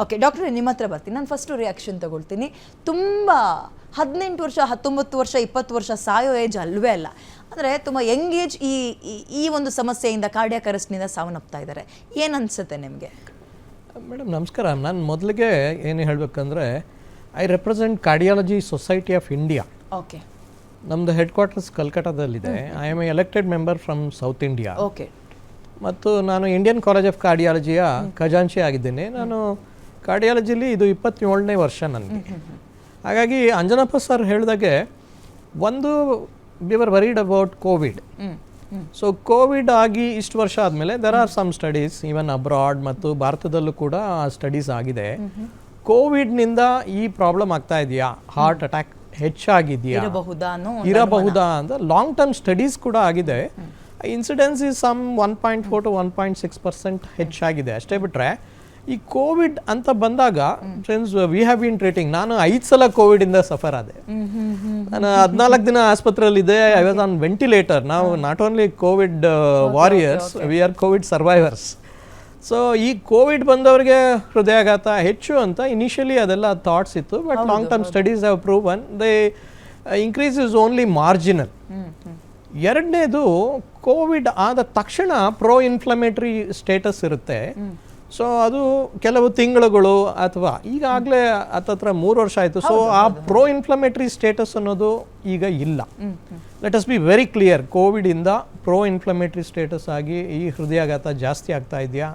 Okay doctor ನಿಮ್ಮ ಹತ್ರ ಬರ್ತೀನಿ. ನಾನು ಫಸ್ಟು ರಿಯಾಕ್ಷನ್ ತಗೊಳ್ತೀನಿ. ತುಂಬ ಹದಿನೆಂಟು ವರ್ಷ ಹತ್ತೊಂಬತ್ತು ವರ್ಷ ಇಪ್ಪತ್ತು ವರ್ಷ ಸಾಯೋ ಏಜ್ ಅಲ್ವೇ ಅಲ್ಲ. ಅಂದರೆ ತುಂಬ ಯಂಗ್ ಏಜ್ ಈ ಈ- ಒಂದು ಸಮಸ್ಯೆಯಿಂದ ಕಾರ್ಡಿಯಾಕ್ ಅರೆಸ್ಟ್ನಿಂದ ಸಾವನ್ನಪ್ತಾ ಇದ್ದಾರೆ. ಏನು ಅನಿಸುತ್ತೆ ನಿಮಗೆ? ಮೇಡಮ್ ನಮಸ್ಕಾರ. ನಾನು ಮೊದಲಿಗೆ ಏನು ಹೇಳಬೇಕಂದ್ರೆ I represent cardiology society of India okay ನಮ್ಮದು headquarters ಕಲ್ಕಟ್ಟಾದಲ್ಲಿದೆ I am a elected member from south India okay ಮತ್ತು ನಾನು ಇಂಡಿಯನ್ ಕಾಲೇಜ್ ಆಫ್ ಕಾರ್ಡಿಯಾಲಜಿಯ ಖಜಾಂಚಿ ಆಗಿದ್ದೇನೆ. ನಾನು ಕಾರ್ಡಿಯಾಲಜಿಲಿ ಇದು ಇಪ್ಪತ್ತೇಳನೇ ವರ್ಷ ನನಗೆ ಹಾಗಾಗಿ ಅಂಜನಪ್ಪ ಸರ್ ಹೇಳಿದಾಗೆ ಒಂದು we are worried about covid so covid ಆಗಿ ಇಷ್ಟು ವರ್ಷ ಆದಮೇಲೆ there are some studies even abroad ಮತ್ತು ಭಾರತದಲ್ಲೂ ಕೂಡ ಸ್ಟಡೀಸ್ ಆಗಿದೆ. ಕೋವಿಡ್ನಿಂದ ಈ ಪ್ರಾಬ್ಲಮ್ ಆಗ್ತಾ ಇದೆಯಾ? ಹಾರ್ಟ್ ಅಟ್ಯಾಕ್ ಹೆಚ್ಚಾಗಿದೆಯಾ? ಇರಬಹುದಾ ಅಂತ. ಲಾಂಗ್ ಟರ್ಮ್ ಸ್ಟಡೀಸ್ ಕೂಡ ಆಗಿದೆ. Incidence is some one point four to one point six percent ಹೆಚ್ಚಾಗಿದೆ. ಅಷ್ಟೇ ಬಿಟ್ರೆ ಈ ಕೋವಿಡ್ ಅಂತ ಬಂದಾಗ friends we have been treating ನಾನು ಐದು ಸಲ ಕೋವಿಡ್ ಇಂದ ಸಫರ್ ಆದೆ. ನಾನು ಹದಿನಾಲ್ಕು ದಿನ ಆಸ್ಪತ್ರೆಯಲ್ಲಿದ್ದೆ. ಐ ವಾಸ್ ಆನ್ ವೆಂಟಿಲೇಟರ್ ನಾವು not only covid warriors we are covid survivors so ಈ ಕೋವಿಡ್ ಬಂದವರಿಗೆ ಹೃದಯಾಘಾತ ಹೆಚ್ಚು ಅಂತ ಇನಿಷಿಯಲಿ ಅದೆಲ್ಲ ಥಾಟ್ಸ್ ಇತ್ತು. But long term studies have shown the increase is only marginal ಎರಡನೇದು ಕೋವಿಡ್ ಆದ ತಕ್ಷಣ ಪ್ರೋ ಇನ್ಫ್ಲಮೇಟರಿ ಸ್ಟೇಟಸ್ ಇರುತ್ತೆ ಸೊ ಅದು ಕೆಲವು ತಿಂಗಳುಗಳು ಅಥವಾ ಈಗಾಗಲೇ ಹತ್ತತ್ರ ಮೂರು ವರ್ಷ ಆಯಿತು. ಸೊ ಆ ಪ್ರೋ ಇನ್ಫ್ಲಮೇಟರಿ ಸ್ಟೇಟಸ್ ಅನ್ನೋದು ಈಗ ಇಲ್ಲ. Let us be very clear ಕೋವಿಡಿಂದ pro inflammatory status ಆಗಿ ಈ ಹೃದಯಾಘಾತ ಜಾಸ್ತಿ ಆಗ್ತಾ ಇದೆಯಾ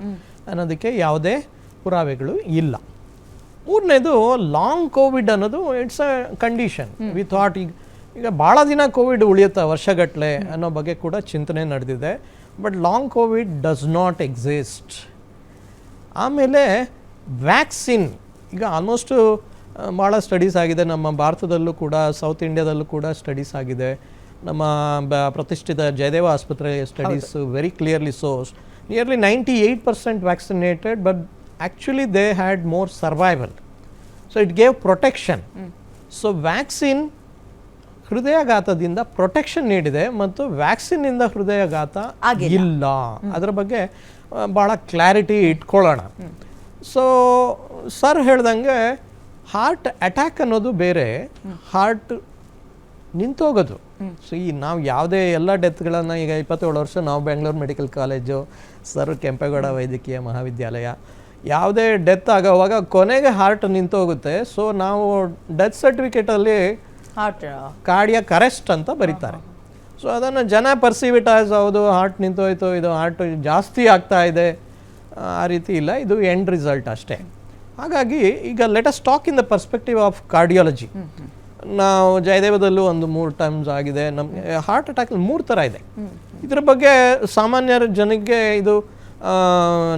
ಅನ್ನೋದಕ್ಕೆ ಯಾವುದೇ ಪುರಾವೆಗಳು ಇಲ್ಲ. ಮೂರನೇದು ಲಾಂಗ್ ಕೋವಿಡ್ ಅನ್ನೋದು it's a condition we thought ಈಗ ಈಗ ಭಾಳ ದಿನ ಕೋವಿಡ್ ಉಳಿಯುತ್ತಾ ವರ್ಷಗಟ್ಟಲೆ ಅನ್ನೋ ಬಗ್ಗೆ ಕೂಡ ಚಿಂತನೆ ನಡೆದಿದೆ. But long covid does not exist ಆಮೇಲೆ ವ್ಯಾಕ್ಸಿನ್ ಈಗ ಆಲ್ಮೋಸ್ಟು ಭಾಳ ಸ್ಟಡೀಸ್ ಆಗಿದೆ. ನಮ್ಮ ಭಾರತದಲ್ಲೂ ಕೂಡ ಸೌತ್ ಇಂಡಿಯಾದಲ್ಲೂ ಕೂಡ ಸ್ಟಡೀಸ್ ಆಗಿದೆ. ನಮ್ಮ ಬ- ಪ್ರತಿಷ್ಠಿತ ಜಯದೇವ ಆಸ್ಪತ್ರೆ studies very clearly shows nearly ninety eight percent vaccinated but actually they had more survival so it gave protection so vaccine ಹೃದಯಾಘಾತದಿಂದ ಪ್ರೊಟೆಕ್ಷನ್ ನೀಡಿದೆ ಮತ್ತು ವ್ಯಾಕ್ಸಿನ್ನಿಂದ ಹೃದಯಾಘಾತ ಇಲ್ಲ. ಅದರ ಬಗ್ಗೆ ಭಾಳ ಕ್ಲಾರಿಟಿ ಇಟ್ಕೊಳ್ಳೋಣ. ಸೊ ಸರ್ ಹೇಳ್ದಂಗೆ ಹಾರ್ಟ್ ಅಟ್ಯಾಕ್ ಅನ್ನೋದು ಬೇರೆ ಹಾರ್ಟ್ ನಿಂತೋಗೋದು. ಸೊ ಈ ನಾವು ಯಾವುದೇ ಎಲ್ಲ ಡೆತ್ಗಳನ್ನು ಈಗ ಇಪ್ಪತ್ತೇಳು ವರ್ಷ ನಾವು Bengaluru medical college sir Kempegowda ವೈದ್ಯಕೀಯ ಮಹಾವಿದ್ಯಾಲಯ ಯಾವುದೇ ಡೆತ್ ಆಗೋವಾಗ ಕೊನೆಗೆ ಹಾರ್ಟ್ ನಿಂತೋಗುತ್ತೆ. ಸೊ ನಾವು ಡೆತ್ ಸರ್ಟಿಫಿಕೇಟಲ್ಲಿ ಹಾರ್ಟ್ ಕಾರ್ಡಿಯಕ್ ಅರೆಸ್ಟ್ ಅಂತ ಬರೀತಾರೆ. ಸೊ ಅದನ್ನು ಜನ ಪರ್ಸೀವ್ ಇಟ್ ಆಸ್ ಹೌದು ಹಾರ್ಟ್ ನಿಂತೋಯ್ತು ಇದು ಹಾರ್ಟ್ ಜಾಸ್ತಿ ಆಗ್ತಾ ಇದೆ. ಆ ರೀತಿ ಇಲ್ಲ ಇದು ಎಂಡ್ ರಿಸಲ್ಟ್ ಅಷ್ಟೇ. ಹಾಗಾಗಿ ಈಗ let's talk in the perspective of cardiology ನಾವು ಜಯದೇವದಲ್ಲೂ ಒಂದು ಮೂರು ಟೈಮ್ಸ್ ಆಗಿದೆ. ನಮಗೆ ಹಾರ್ಟ್ ಅಟ್ಯಾಕ್ ಮೂರು ಥರ ಇದೆ. ಇದ್ರ ಬಗ್ಗೆ ಸಾಮಾನ್ಯ ಜನಕ್ಕೆ ಇದು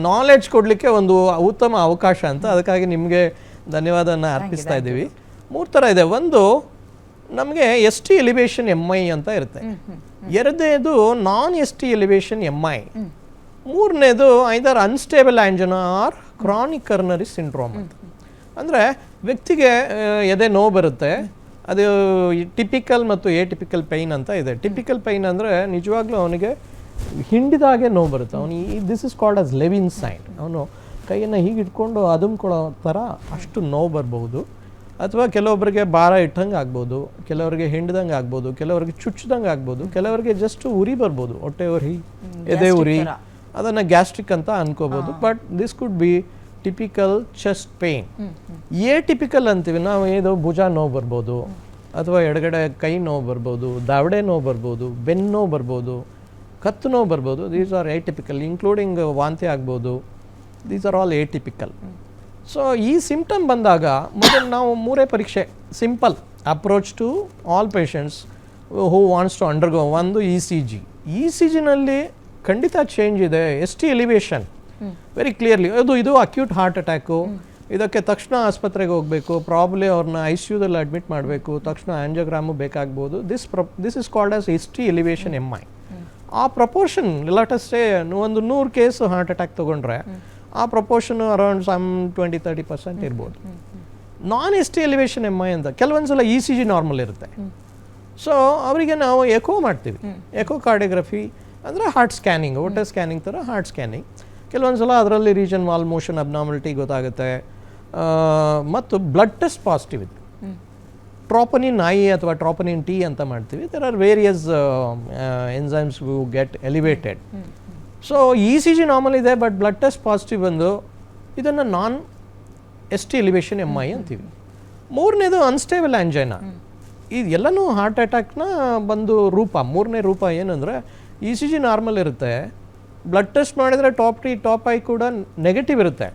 ನಾಲೆಡ್ಜ್ ಕೊಡಲಿಕ್ಕೆ ಒಂದು ಉತ್ತಮ ಅವಕಾಶ ಅಂತ ಅದಕ್ಕಾಗಿ ನಿಮಗೆ ಧನ್ಯವಾದನ ಅರ್ಪಿಸ್ತಾ ಇದ್ದೀವಿ. ಮೂರು ಥರ ಇದೆ. ಒಂದು ನಮಗೆ S T elevation M I ಅಂತ ಇರುತ್ತೆ. ಎರಡನೇದು non S T elevation M I ಮೂರನೇದು either unstable angina or chronic coronary syndrome ಅಂತ. ಅಂದರೆ ವ್ಯಕ್ತಿಗೆ ಎದೆ ನೋವು ಬರುತ್ತೆ. ಅದು ಟಿಪಿಕಲ್ ಮತ್ತು ಎ ಟಿಪಿಕಲ್ ಪೈನ್ ಅಂತ ಇದೆ. ಟಿಪಿಕಲ್ ಪೈನ್ ಅಂದರೆ ನಿಜವಾಗ್ಲೂ ಅವನಿಗೆ ಹಿಂಡಿದಾಗೆ ನೋವು ಬರುತ್ತೆ. ಅವನು this is called as Levine sign ಅವನು ಕೈಯನ್ನು ಹೀಗೆ ಇಟ್ಕೊಂಡು ಅದುಮ್ಕೊಳ್ಳೋ ಥರ ಅಷ್ಟು ನೋವು ಬರ್ಬೋದು ಅಥವಾ ಕೆಲವೊಬ್ಬರಿಗೆ ಭಾರ ಇಟ್ಟಂಗೆ ಆಗ್ಬೋದು ಕೆಲವರಿಗೆ ಹಿಂಡ್ದಂಗೆ ಆಗ್ಬೋದು ಕೆಲವರಿಗೆ ಚುಚ್ಚದಂಗೆ ಆಗ್ಬೋದು ಕೆಲವರಿಗೆ ಜಸ್ಟ್ ಉರಿ ಬರ್ಬೋದು ಹೊಟ್ಟೆ ಉರಿ ಎದೆ ಉರಿ ಅದನ್ನು ಗ್ಯಾಸ್ಟ್ರಿಕ್ ಅಂತ ಅನ್ಕೋಬೋದು. But this could be typical chest pain atypical ಅಂತೀವಿ ನಾವು ಏನು ಭುಜ ನೋವು ಬರ್ಬೋದು ಅಥವಾ ಎಡಗಡೆ ಕೈ ನೋವು ಬರ್ಬೋದು ದಾವಡೆ ನೋವು ಬರ್ಬೋದು ಬೆನ್ನು ನೋವು ಬರ್ಬೋದು ಕತ್ತು ನೋವು ಬರ್ಬೋದು. These are atypical including ವಾಂತಿ ಆಗ್ಬೋದು. These are all atypical so ಈ ಸಿಂಪ್ಟಮ್ ಬಂದಾಗ ಮೊದಲು ನಾವು ಮೂರೇ ಪರೀಕ್ಷೆ simple approach to all patients who wants to undergo ಒಂದು E C G E C ಜಿನಲ್ಲಿ ಖಂಡಿತ ಚೇಂಜ್ ಇದೆ S T elevation very clearly ಅದು ಇದು ಅಕ್ಯೂಟ್ ಹಾರ್ಟ್ ಅಟ್ಯಾಕು ಇದಕ್ಕೆ ತಕ್ಷಣ ಆಸ್ಪತ್ರೆಗೆ ಹೋಗಬೇಕು ಪ್ರಾಬ್ಲಿ ಅವ್ರನ್ನ ಐ ಸಿ ಯುದಲ್ಲಿ ಅಡ್ಮಿಟ್ ಮಾಡಬೇಕು ತಕ್ಷಣ ಆ್ಯಂಜೋಗ್ರಾಮು ಬೇಕಾಗ್ಬೋದು. ದಿಸ್ ಪ್ರ this is called as S T elevation M I ಆ ಪ್ರಪೋರ್ಷನ್ ಲಾಟಸ್ಟೇ ಒಂದು ನೂರು ಕೇಸ್ ಹಾರ್ಟ್ ಅಟ್ಯಾಕ್ ತೊಗೊಂಡ್ರೆ ಆ proportion around some twenty thirty percent ಇರ್ಬೋದು. Non S T elevation M I ಅಂತ ಕೆಲವೊಂದು ಸಲ ಇ ಸಿ ಜಿ ನಾರ್ಮಲ್ ಇರುತ್ತೆ ಸೊ ಅವರಿಗೆ ನಾವು ಎಕೋ ಮಾಡ್ತೀವಿ. ಎಕೋ ಕಾರ್ಡಿಯೋಗ್ರಫಿ ಅಂದರೆ ಹಾರ್ಟ್ ಸ್ಕ್ಯಾನಿಂಗ್ ವಾಟರ್ ಸ್ಕ್ಯಾನಿಂಗ್ ಥರ ಹಾರ್ಟ್ ಸ್ಕ್ಯಾನಿಂಗ್ ಕೆಲವೊಂದು ಸಲ ಅದರಲ್ಲಿ ರೀಜನ್ ವಾಲ್ ಮೋಷನ್ ಅಬ್ನಾರ್ಮಲಿಟಿ ಗೊತ್ತಾಗುತ್ತೆ. ಮತ್ತು ಬ್ಲಡ್ ಟೆಸ್ಟ್ ಪಾಸಿಟಿವ್ ಇದೆ. ಟ್ರಾಪನಿನ್ ಐ ಅಥವಾ ಟ್ರಾಪನಿನ್ ಟಿ ಅಂತ ಮಾಡ್ತೀವಿ. There are various enzymes who get elevated so E C G normal ಇದೆ ಬಟ್ ಬ್ಲಡ್ ಟೆಸ್ಟ್ ಪಾಸಿಟಿವ್ ಬಂದು ಇದನ್ನು non S T elevation M I ಅಂತೀವಿ. ಮೂರನೇದು ಅನ್ಸ್ಟೇಬಲ್ ಆ್ಯಂಜೈನ ಇದು ಎಲ್ಲನೂ ಹಾರ್ಟ್ ಅಟ್ಯಾಕ್ನ ಬಂದು ರೂಪ ಮೂರನೇ ರೂಪ ಏನಂದರೆ ಇ ಸಿ ಜಿ ನಾರ್ಮಲ್ ಇರುತ್ತೆ ಬ್ಲಡ್ ಟೆಸ್ಟ್ ಮಾಡಿದರೆ ಟಾಪ್ ಟಿ ಟಾಪ್ ಐ ಕೂಡ ನೆಗೆಟಿವ್ ಇರುತ್ತೆ.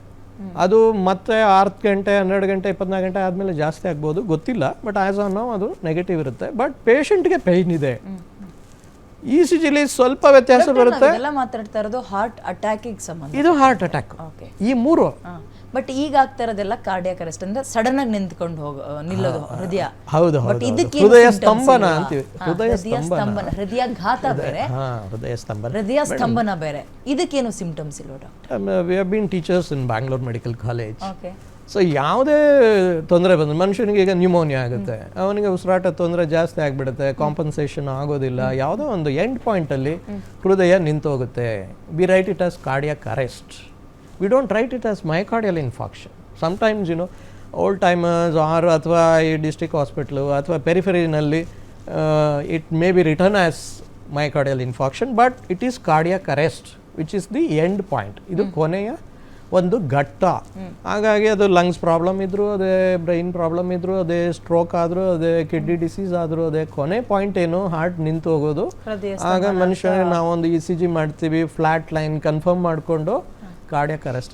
ಅದು ಮತ್ತೆ ಆರು ಗಂಟೆ ಹನ್ನೆರಡು ಗಂಟೆ ಇಪ್ಪತ್ನಾಲ್ಕು ಗಂಟೆ ಆದಮೇಲೆ ಜಾಸ್ತಿ ಆಗ್ಬೋದು ಗೊತ್ತಿಲ್ಲ ಬಟ್ ಆ್ಯಸ್ ಆನ್ ನಾವು ಅದು ನೆಗೆಟಿವ್ ಇರುತ್ತೆ ಬಟ್ ಪೇಷಂಟ್ಗೆ ಪೈನ್ ಇದೆ. ಇ ಸಿ ಜಿಲಿ ಸ್ವಲ್ಪ ವ್ಯತ್ಯಾಸ ಬರುತ್ತೆ. ಎಲ್ಲ ಮಾತಾಡ್ತಾ ಇರೋದು ಹಾರ್ಟ್ ಅಟ್ಯಾಕಿಗೆ ಸಂಬಂಧ. ಇದು ಹಾರ್ಟ್ ಅಟ್ಯಾಕ್ ಓಕೆ ಈ ಮೂರು. ಬಟ್ ಈಗ ಆಗ್ತಾ ಇರೋದೆಲ್ಲ ಕಾರ್ಡಿಯಾಕ್ ಅರೆಸ್ಟ್ ಅಂದ್ರೆ ಸಡನ್ ಆಗಿ ನಿಂತ್ಕೊಂಡು ಹೋಗ ನಿಲ್ಲೋದು ಹೃದಯ. ಹೌದು ಬಟ್ ಇದಕ್ಕೆ ಹೃದಯ ಸ್ತಂಭನ ಅಂತೀವಿ. ಹೃದಯ ಹೃದಯ ಘಾತ ಹೃದಯಾಘಾತ ಬೇರೆ. ಹೃದಯ ಸ್ತಂಭನ. ಹೃದಯ ಸ್ತಂಭನ ಬೇರೆ. ಇದಕ್ಕೇನು ಸಿಂಪ್ಟಮ್ಸ್ ಇಲ್ವಾ doctor we have been teachers in Bangalore medical college okay so ಯಾವುದೇ ತೊಂದರೆ ಬಂದರೆ ಮನುಷ್ಯನಿಗೆ ಈಗ ನ್ಯೂಮೋನಿಯಾ ಆಗುತ್ತೆ. ಅವನಿಗೆ ಉಸಿರಾಟ ತೊಂದರೆ ಜಾಸ್ತಿ ಆಗಿಬಿಡುತ್ತೆ ಕಾಂಪನ್ಸೇಷನ್ ಆಗೋದಿಲ್ಲ. ಯಾವುದೋ ಒಂದು ಎಂಡ್ ಪಾಯಿಂಟಲ್ಲಿ ಹೃದಯ ನಿಂತೋಗುತ್ತೆ. We write it as cardiac arrest we don't write it as myocardial infarction sometimes you know old timers are ಅಥವಾ ಈ ಡಿಸ್ಟಿಕ್ ಹಾಸ್ಪಿಟ್ಲು ಅಥವಾ ಪೆರಿಫೆರಿನಲ್ಲಿ it may be written as myocardial infarction but it is cardiac arrest which is the end point ಇದು ಕೊನೆಯ ಒಂದು ಘಟ್ಟ. ಹಾಗಾಗಿ ಅದು lungs problem ಇದ್ರು ಅದೇ ಬ್ರೈನ್ ಪ್ರಾಬ್ಲಮ್ ಇದ್ರು ಅದೇ ಸ್ಟ್ರೋಕ್ ಆದ್ರೂ ಅದೇ ಕಿಡ್ನಿ ಡಿಸೀಸ್ ಆದ್ರೂ ಅದೇ ಕೊನೆ ಪಾಯಿಂಟ್ ಏನು ಹಾರ್ಟ್ ನಿಂತು ಹೋಗೋದು. ಆಗ ಮನುಷ್ಯನಿಗೆ ನಾವೊಂದು ಇ ಸಿ ಜಿ ಮಾಡ್ತೀವಿ ಫ್ಲಾಟ್ ಲೈನ್ ಕನ್ಫರ್ಮ್ ಮಾಡಿಕೊಂಡು ಕಾರ್ಡಿಯಕ್ ಅರೆಸ್ಟ್